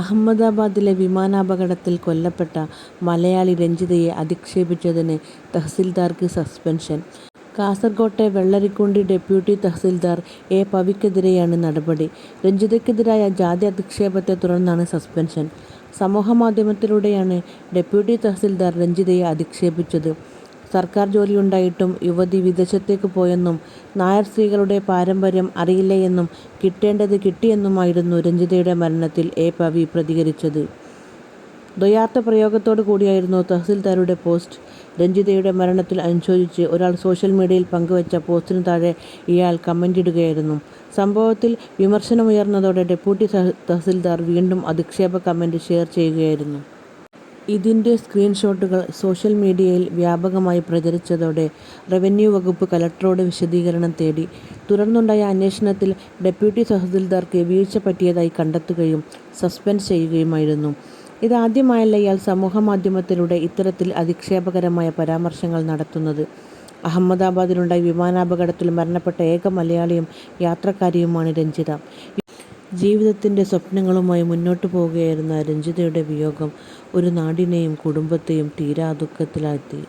അഹമ്മദാബാദിലെ വിമാനാപകടത്തിൽ കൊല്ലപ്പെട്ട മലയാളി രഞ്ജിതയെ അധിക്ഷേപിച്ചതിന് തഹസിൽദാർക്ക് സസ്പെൻഷൻ കാസർകോട്ടെ വെള്ളരിക്കുണ്ട് ഡെപ്യൂട്ടി തഹസിൽദാർ എ പവിക്കെതിരെയാണ് നടപടി. രഞ്ജിതയ്ക്കെതിരായ ജാതി അധിക്ഷേപത്തെ തുടർന്നാണ് സസ്പെൻഷൻ. സമൂഹമാധ്യമത്തിലൂടെയാണ് ഡെപ്യൂട്ടി തഹസിൽദാർ രഞ്ജിതയെ അധിക്ഷേപിച്ചത്. സർക്കാർ ജോലിയുണ്ടായിട്ടും യുവതി വിദേശത്തേക്ക് പോയെന്നും നായർ സ്ത്രീകളുടെ പാരമ്പര്യം അറിയില്ലയെന്നും കിട്ടേണ്ടത് കിട്ടിയെന്നുമായിരുന്നു രഞ്ജിതയുടെ മരണത്തിൽ എ പവി പ്രതികരിച്ചത്. ദ്വയാർത്ഥ പ്രയോഗത്തോടു കൂടിയായിരുന്നു തഹസിൽദാരുടെ പോസ്റ്റ്. രഞ്ജിതയുടെ മരണത്തിൽ അനുശോചിച്ച് ഒരാൾ സോഷ്യൽ മീഡിയയിൽ പങ്കുവച്ച പോസ്റ്റിന് താഴെ ഇയാൾ കമന്റ് ഇടുകയായിരുന്നു സംഭവത്തിൽ വിമർശനമുയർന്നതോടെ ഡെപ്യൂട്ടി തഹസിൽദാർ വീണ്ടും അധിക്ഷേപ കമന്റ് ഷെയർ ചെയ്യുകയായിരുന്നു. ഇതിന്റെ സ്ക്രീൻഷോട്ടുകൾ സോഷ്യൽ മീഡിയയിൽ വ്യാപകമായി പ്രചരിച്ചതോടെ റവന്യൂ വകുപ്പ് കലക്ടറോട് വിശദീകരണം തേടി. തുടർന്നുണ്ടായ അന്വേഷണത്തിൽ ഡെപ്യൂട്ടി തഹസിൽദാർക്ക് വീഴ്ച പറ്റിയതായി കണ്ടെത്തുകയും സസ്പെൻഡ് ചെയ്യുകയുമായിരുന്നു. ഇതാദ്യമായല്ല ഇയാൾ സമൂഹമാധ്യമത്തിലൂടെ ഇത്തരത്തിൽ അധിക്ഷേപകരമായ പരാമർശങ്ങൾ നടത്തുന്നത്. അഹമ്മദാബാദിലുണ്ടായ വിമാനാപകടത്തിൽ മരണപ്പെട്ട ഏക മലയാളിയും യാത്രക്കാരിയുമാണ് രഞ്ജിത. ജീവിതത്തിന്റെ സ്വപ്നങ്ങളുമായി മുന്നോട്ട് പോവുകയായിരുന്ന രഞ്ജിതയുടെ വിയോഗം ഒരു നാടിനെയും കുടുംബത്തെയും തീരാ ദുഃഖത്തിലാഴ്ത്തി.